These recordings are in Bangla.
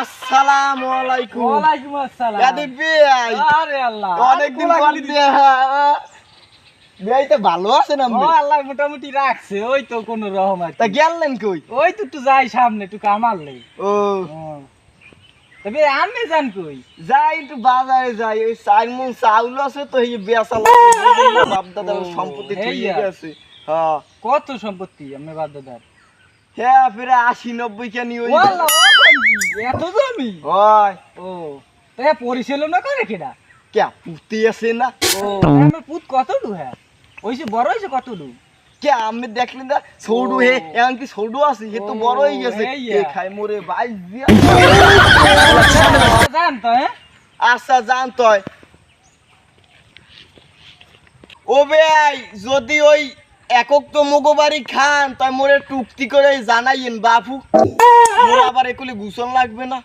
আসসালামু আলাইকুম। ওয়ালাইকুম আসসালাম। ইয়াদি ভাই। আরে আল্লাহ। অনেকদিন পর দেখা। ভাই তো ভালো আছেন ও আল্লাহ মোটামুটি রাখছে। ওই তো কোন রহম তা গেলেন কই? ওই তো একটু যাই সামনে একটু কামাললে ও। তবে আমি জান কই? যাই একটু বাজারে যাই। ওই চাউল আছে তো এই বেচা বাপ দাদা সম্পত্তি। থইয়ে হ্যাঁ। কত সম্পত্তি আমি বাদ দাদার হ্যাঁ ফিরে আশি নব্বই কেনি ওই এত জমি হয় ও তো এ পরিচালনা করে কেডা? কে পুতি আছে না? ও আমার পুত কত দু হ্যাঁ? ওইসে বড় হয়েছে কত দু কে আমি দেখলেন না? সৌডু হে এমন কি সৌডু আছে? সে তো বড় হয়ে গেছে। এ খাই মোরে বাইশ দিয়া? জান তো হ্যাঁ? আচ্ছা জান ও ভাই যদি ওই একক তো মগবাড়ি খান, তাই মোরে টুকতি করে জানাইন বাপু। মোর আবার একুলে গুছন লাগবে না।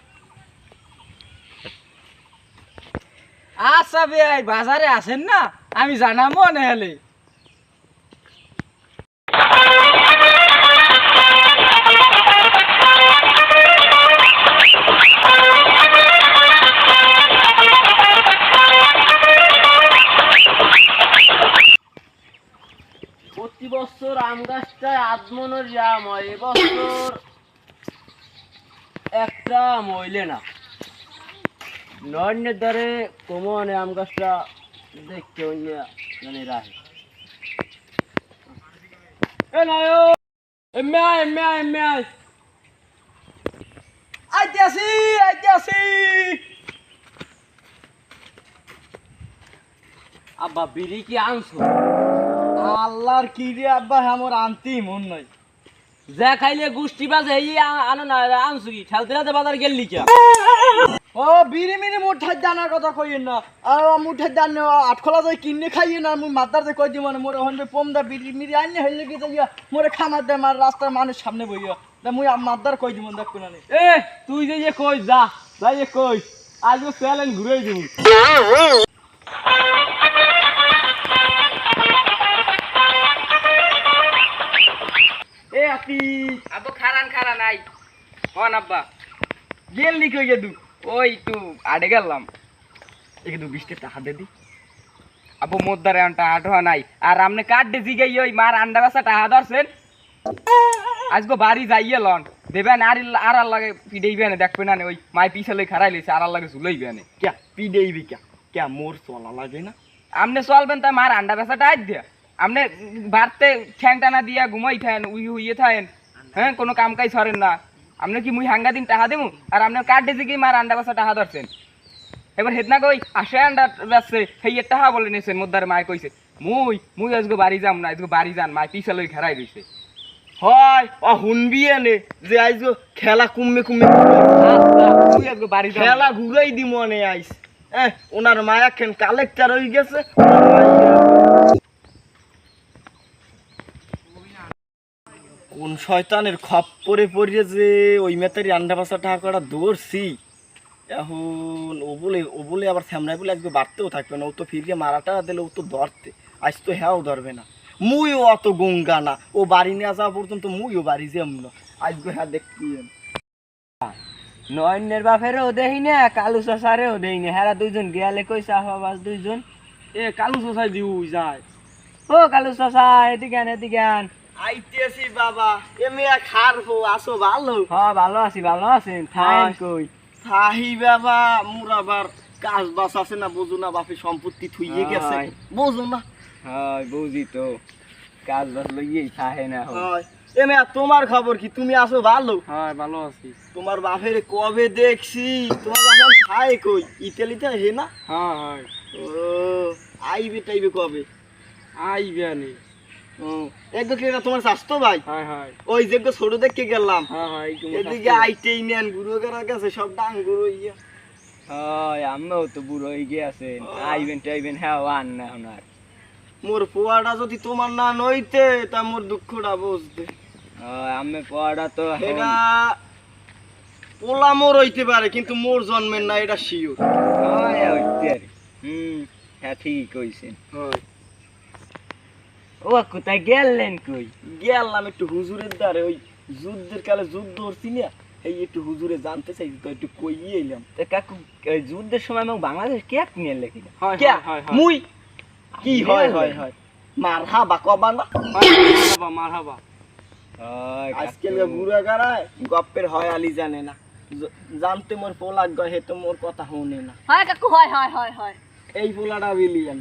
আচ্ছা ভাই বাজারে আসেন না? আমি জানাব না হলে। বছর আম গাছটায় আদমনের জাম হয়, এবছর একটা মইলে না। নয়নের দ্বারে কমন আম গাছটা দেখতে মানে রাহে। আব্বা, বিড়ি কি আনছো? আল্লাহর কি রে আব্বা, আমার আনতি মন নয় যা খাইলে গুষ্টি বাজে, এই আনো না, আনছো কি? ঠেলতে বাজার গেলি কে ও, বিড়ি মিনি মুঠার দানার কথা কইয়েন না। আর মুঠার দান আটখলা যাই কিনে খাইয়ে না মুই মাতার দে কই দি মানে মোরে হন্ডে পম দা বিড়ি মিড়ি আইনে হইলে কি যাইয়া, মোরে খামার দে মার রাস্তার মানুষ সামনে বইয়া। দা মুই মাতার কই দিব দেখ কোনা এ, তুই যে কই, যা যাই কই। আজ চ্যালেঞ্জ ঘুরে দিব। এ আপি আবো খারান খারান আই। হন আব্বা। গেল নি কই গেদু ওই একটু আড়ে গেলাম। একটু বৃষ্টি টাকা দে দি। আবো মোদ্দারে আনটা হওয়া নাই আর ওই মার আন্ডা বাসা টাহা ধরছেন। আজকে বাড়ি যাইয়ে লন। দেবেন আর আর লাগে পিডেইবে না দেখবে না নে, ওই মাই পিছে লই খারাই লইছে আর লাগে ঝুলাইবে না। কে পিডেইবি কে কে মোর চলা লাগে না। আমনে চলবেন তাই মার আন্ডা বেসাটা আজ দিয়া। আমনে বাড়তে ঠ্যাং টানা দিয়া ঘুমাই থাকেন উই উইয়ে থাকেন হ্যাঁ কোনো কাম কাজ সরেন না। আপনি কি মুই হাঙ্গা দিন টাহা দেবো আর আপনার কাঠ ডেজে কি মার আন্ডা বাসা টাহা ধরছেন? এবার হেদনা কই আসে আন্ডা বেসছে সেই টাহা বলে নিয়েছেন মোদ্দার মায় কইছে মুই মুই আজকে বাড়ি যাম না আজকে বাড়ি যান মায় পিছা লই খারাই রইছে হয় ও হুনবি এনে যে আইজ খেলা কুমে কুমে আচ্ছা মুই আজকে বাড়ি খেলা ঘুরাই দি মনে আইস। ওনার মায়া খেন কালেক্টর হয়ে গেছে কোন শয়তানের খপ্পরে পড়িয়ে যে ওই মেতারি আন্ডা টাকা করা দৌড়ছি এখন ও বলে ও বলে আবার স্যামরাই বলে আজকে বাড়তেও থাকবে না ও তো ফিরিয়ে মারাটা দিলে ও তো ধরতে আজ তো হ্যাঁও ধরবে না। মুইও অত গঙ্গা না ও বাড়ি নিয়ে যাওয়া পর্যন্ত মুইও বাড়ি যেমন আজকে হ্যাঁ দেখতে নয়নের বাপেরও দেই না কালু চাষারেও দেই না হ্যাঁ দুইজন গিয়ালে কই চাষাবাস দুইজন। এ কালু সোসাই দিউ যায়। ও কালু চাষা এদিকে আন এদিকে আন। আইতেছি বাবা। হার হো আসো ভালো। হ্যাঁ ভালো আছি ভালো আছেন। থাইন। কই? থাহি বাবা মোর আবার কাজ বাস আছে না বুঝো না বাপি সম্পত্তি থুইয়ে গেছে। বুঝো না। হয় বুঝি তো। কাজ বাজ লইয়েই থাহে না। হয়। এমে তোমার খবর কি? তুমি আসো ভালো। হ্যাঁ ভালো আছি। তোমার বাপের কবে দেখছি? তোমার বাপের খায় কই? ইতালিতে হে না? হ্যাঁ হয়। ও আইবে টাইবে কবে? আইবে আনি। তোমার স্বাস্থ্য ভাই? হয় হয়। ওই যে ছোট দেখে গেলাম। হ্যাঁ এদিকে আইটেই নেন গুরু করা সব ডাং গুরু ইয়া আমিও তো বুড়ো হয়ে গিয়েছেন। আইবেন টাইবেন হ্যাঁ আন না এখন মোর পোয়াটা যদি তোমার না নইতে তা মোর দুঃখটা বুঝতে। হয়, আমি পড়া তো এটা পোলা মোর হইতে পারে কিন্তু মোর জন্মের না এটা শিওর। হয় হইতে আর হুম হ্যাঁ ঠিকই কইছেন। ও কোথায় গেলেন কই? গেলাম একটু হুজুরের দ্বারে ওই যুদ্ধের কালে যুদ্ধ হচ্ছি না। এই একটু হুজুরে জানতে চাইছি তো একটু কইয়ে এলাম। তা কাকু যুদ্ধের সময় আমাকে বাংলাদেশ কে নিয়ে লেখি হয় কে? হয় হয় হয়। মুই? কি হয়? হয় হয়। না আজকাল বুড়া গাড়ায় গপ্পের হয় আলি জানে না। জানতে মোর পোলাক গয় হে তো মোর কথা শুনে না। হয় কাকু হয় হয় হয় হয়। এই পোলাটা বিলিয়ান।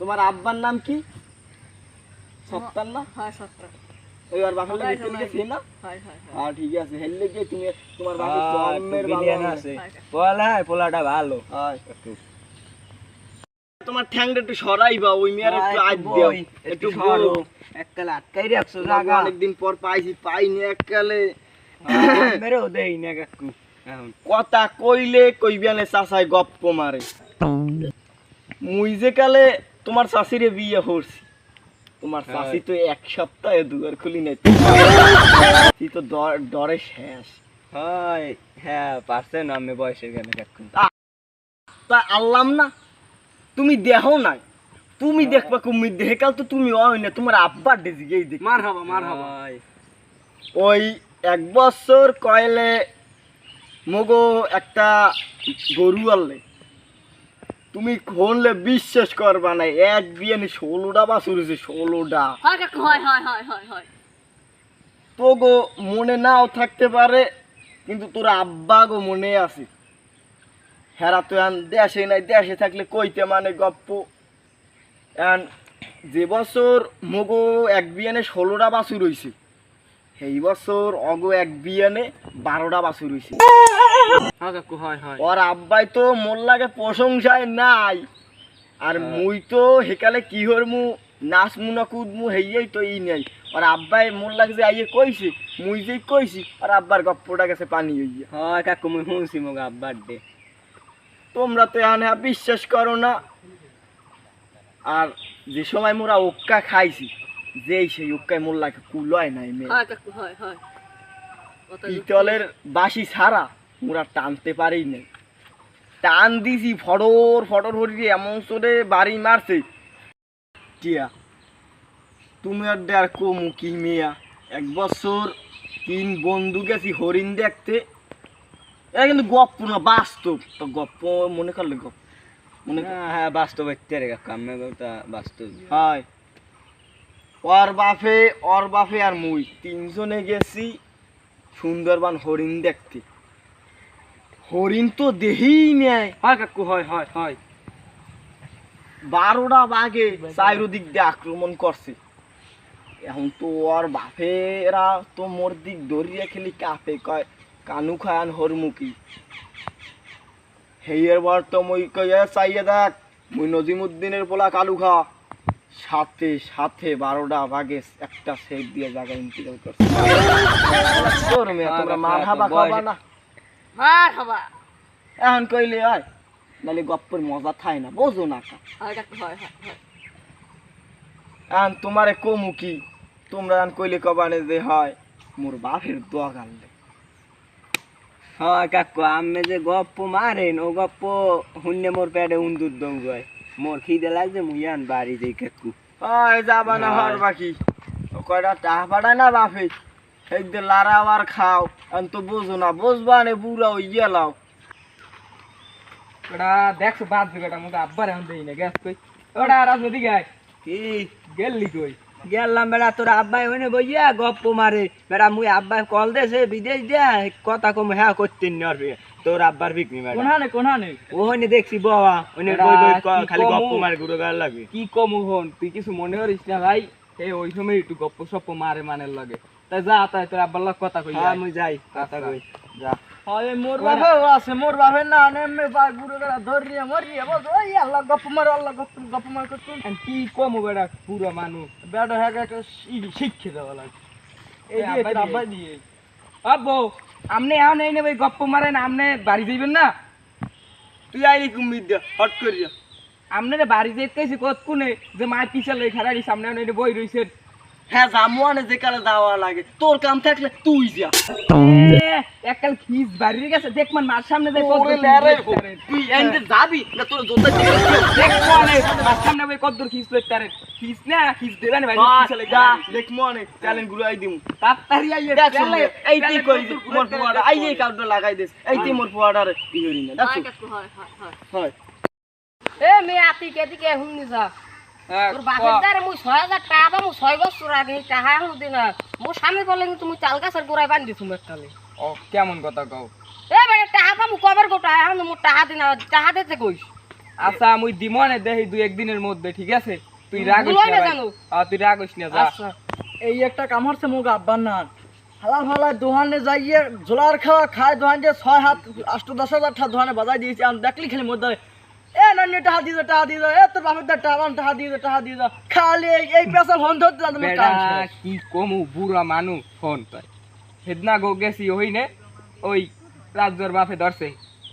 তোমার আব্বার নাম কি? সত্তার না? হয় সত্য ওই আর বাপের সবাই লাগে না? ঠিক আছে। হেললে গিয়ে তুমি তোমার বাপের জন্মের ভালো আছে। পোলা পোলাটা ভালো। তোমার ঠ্যাংটা একটু সরাইবা ওই মেয়ের একটু আজ দাও। একটু বলো। এককালে আটকাই রাখছো তোমাকে অনেকদিন পর পাইছি পাইনি এককালে মেরেও দেই না কাকু কথা কইলে কইবিয়ানে চাচাই গপ্প মারে। মুই যে কালে তোমার চাষিরে বিয়ে করছি তোমার হ্যাঁ। চাষি তো এক সপ্তাহে দুয়ার খুলি নাই। তুই তো ডরে শেষ। হয় হ্যাঁ পারছেন আমি বয়সের কাকু তা আল্লাম না? তুমি দেহো নাই। তুমি দেখবা কুমির দেহে কাল তো তুমি হয় না তোমার আব্বার ডেজিগেই দেখ। মারহাবা মারহাবা। হয়। ওই এক বছর কয়লে মগো একটা গরু আনলে। তুমি খনলে বিশ্বাস করবা না এক বিয়ে নি ষোলোটা বাছুর হয়েছে ষোলোটা। হয় কাকু হয় হয় হয় হয় হয়। তো গো মনে নাও থাকতে পারে কিন্তু তোর আব্বা গো মনে আছে। হেরা তো এখন দেশে নাই দেশে থাকলে কইতে মানে গপ্প। এখন যে বছর মগো এক বিয়ানে ষোলোটা বাছুর হইছে সেই বছর অগো এক বিয়ানে বারোটা বাছুর হইছে ওর আব্বাই তো মোর লাগে প্রশংসায় নাই। আর মুই তো হেকালে কি হরমু নাচমু না কুদমু হেইয়াই তো ই নাই। আর আব্বাই মোর লাগে যে আইয়ে কইছে মুই যে কইছি আর আব্বার গপ্পটা গেছে পানি হইয়া। হয় কাকু মুই শুনছি মোক আব্বার ডে তোমরা তো এখানে বিশ্বাস করো না। আর যে সময় মোরা উক্কা খাইছি যেই সেই উক্কায় মোর লাগে কুলয় নাই মেয়ে। হয় হয় হয়। পিতলের বাসি ছাড়া মোরা টানতে পারি নাই টান দিছি ফটর ফটর হরি এমন সরে বাড়ি মারছে। টিয়া তুমি আর দেয়ার কমু কি মিয়া। এক বছর তিন বন্ধু গেছি হরিণ দেখতে। এটা কিন্তু গপ্প না বাস্তব। তো গপ্প মনে করলে গপ্প। মনে হ্যাঁ হ্যাঁ বাস্তব বাস্তব হয়। ওর বাপে ওর বাপে আর মুই তিনজনে গেছি সুন্দরবন হরিণ দেখতে। হরিণ তো দেহেই নেয়। হয় কাকু হয় হয় হয়। বারোটা বাঘে চারিদিক দিয়ে আক্রমণ করছে। এখন তো ওর বাপেরা তো মোর দিক দরিয়া খেলি কাপে কয় কানু খায়ান হরমুখী। হেয়ের বার তো মই কয়ে চাইয়ে দেখ মুই নজিমুদ্দিনের পোলা কালু খা। সাথে সাথে বারোটা বাঘে একটা সেট দিয়ে জায়গা ইন্তিকাল করছে। তোমরা মার খাবা না। মার হবা এখন কইলে হয় নাহলে গপ্পের মজা থাই না বোঝো না হয় হয় হয় হয়। এখন তোমারে কমু কি? তোমরা এখন কইলে কবানে যে হয় মোর বাপের দোয়া গাললে হয় কাকু আমি যে গপ্প মারেন ও গপ্প শুনলে মোর পেটে উন্দুর দম গয় মোর খিদে লাগছে মুই আন বাড়ি যাই কাকু। হয় যাবা না হর বাকি ও কয়টা টাকা পাঠায় না বাপে এই যে লারা আর খাও এখন তো বোঝো না বুঝবা নে বুড়া ওই গেলাও ওটা দেখছ বাদ দিবে ওটা মুখে আব্বার এখন দেই না গ্যাস কই। ওটা রাজনৈতিক গায় কি? গেলি কই? গেলাম বেড়া তোর আব্বাই হইনে বইয়া গপ্প মারে। বেড়া মুই আব্বাই কল দেছে বিদেশ দিয়া কথা কম হ্যাঁ করতেন নরবে তোর আব্বার বিক্রি বেড়া। কোনহানে কোনহানে ও হইনে দেখছি বাবা হইনে বই বই খালি গপ্প? মারে ঘুরে বেড়া লাগে। কি কম হন? তুই কিছু মনে করিস না ভাই? এই ওই সময় একটু গপ্প সপ্প মারে মানের লাগে। তাই যা তাই তোর আব্বার লগ কথা কই হ্যাঁ আয়। মুই যাই কথা কই যা। হয় মোর আছে না নেমে বা বুড়ো গড়া ধরিয়ে মরিয়ে বল ওই আল্লাহ গপ্প মার আল্লাহ গপ্প গপ্প মার করতুন কি কম বেড়া পুরো মানুষ। বেটা হ্যাঁ একটা শি- দেওয়া লাগে। এই এই দিয়ে আব্বা দিয়ে। আব্বু আপনি এখন এই নেবে গপ্প মারেন আপনি বাড়ি যাইবেন না? তুই আইলি কুমির দে হট করিয়া। আপনার বাড়ি যেতেছি কত কোনে যে মায়ের পিছালে খারাপ সামনে বই রইছেন। হ্যাঁ জামুয়ানে যে কালে যাওয়া লাগে। তোর কাম থাকলে তুই যা। এককাল খিস বাড়ির গেছে দেখ মান মার সামনে যাই কত লেরে তুই এনতে যাবি? না তোর জোতা দেখ মানে মার সামনে ভাই কত দূর খিস লইতে পারে। খিস না খিস দেবেন ভাই খিস যা দেখ মনে চ্যালেঞ্জগুলো আই দিমু। তাড়াতাড়ি আইয়ে দেখ শুনে, এই তুই কই? দে মোর পুয়াটা আই এই কাউন্ট লাগাই দিস এই তুই মোর পুয়াটারে ই করি না হয় হয় হয় হয়। হয়। এ মেয়ে আতি কে দিকে যা। হ্যাঁ, তোর বাপের দ্বারে মুই ছয় হাজার টাকা পাবো ছয় বছর আগে টাকা এখন দিন মোর স্বামী বলে কিন্তু তুমি চাল গাছের গোড়ায় বান্ধি তুমি একটালে ও কেমন কথা কও? এ বেটা টাকা পাবো কবার গোটা? এখন মোর টাকা দিন টাকা দিতে কইস। আচ্ছা মুই দিমনে দেহি দুই একদিনের মধ্যে ঠিক আছে? তুই রাগ হইস না না জানো। আ, তুই রাগ হইস না যা। আচ্ছা। এই একটা কাম হচ্ছে মুখ আব্বার না। হালা ফালা দোহানে যাইয়ে ঝোলার খাওয়া খায় দোহান যে ছয় হাত আষ্ট দশ হাজার টাকা দোহানে বাজাই দিয়েছি আমি দেখলি খালি মধ্যে নানি টাকা দিয়ে দাও, দিয়ে এ তোর বাপের দা টাকা বান, দিয়ে দাও, দিয়ে খালি এই- এই পেশাল ধরতে না তোমার বেড়া কাম শেষ। কি কমু বুড়া মানুষ ফোন তাই। হেদনা গো গেছি ওই নে ওই রাজ্যর বাপে ধরছে।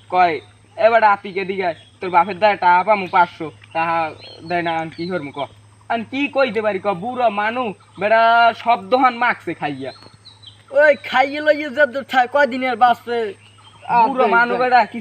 কয় এবার আপিকে দিগায় তোর বাপের দ্বারা টাকা পামু পাঁচশো দেয় না কি হরমু ক? কইতে পারি ক বুড়া মানুষ বেড়া সব দোহান মাখছে খাইয়া। ওই খাইয়ে লইয়ে যে কয়দিনের বাসে বুড়ো মানুষ বেড়া কি